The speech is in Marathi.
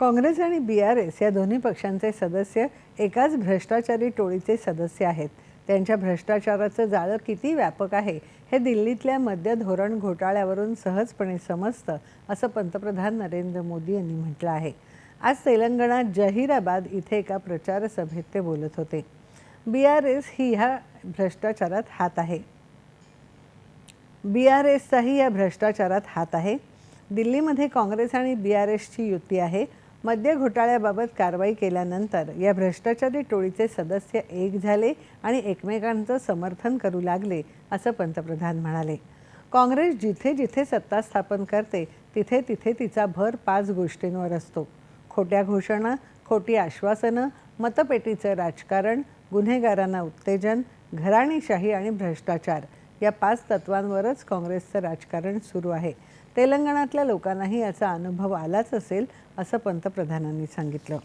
काँग्रेस आणि बी आर एस या दोन्ही पक्षांचे सदस्य एकाच भ्रष्टाचारी टोळीचे सदस्य आहेत. त्यांच्या भ्रष्टाचाराचं जाळं किती व्यापक आहे हे दिल्लीतल्या मद्य धोरण घोटाळ्यावरून सहजपणे समजतं असं पंतप्रधान नरेंद्र मोदी यांनी म्हटलं आहे. आज तेलंगणात जहीराबाद इथे एका प्रचार सभेत ते बोलत होते. बी आर एस ही ह्या भ्रष्टाचारात हात आहे. बी आर एसचाही या भ्रष्टाचारात हात आहे. दिल्लीमध्ये काँग्रेस आणि बी आर एसची युती आहे. मद्य घोटाळ्याबाबत कारवाई केल्यानंतर या भ्रष्टाचारी टोळीचे सदस्य एक झाले आणि एकमेकांचं समर्थन करू लागले असं पंतप्रधान म्हणाले. काँग्रेस जिथे जिथे सत्ता स्थापन करते तिथे तिथे तिचा भर पाच गोष्टींवर असतो. खोट्या घोषणा खोटी आश्वासनं मतपेटीचं राजकारण गुन्हेगारांना उत्तेजन घराणीशाही आणि भ्रष्टाचार. या पाच तत्वांवरच काँग्रेसचं राजकारण सुरू आहे. तेलंगणातल्या लोकांनाही याचा अनुभव आलाच असेल असं पंतप्रधानांनी सांगितलं.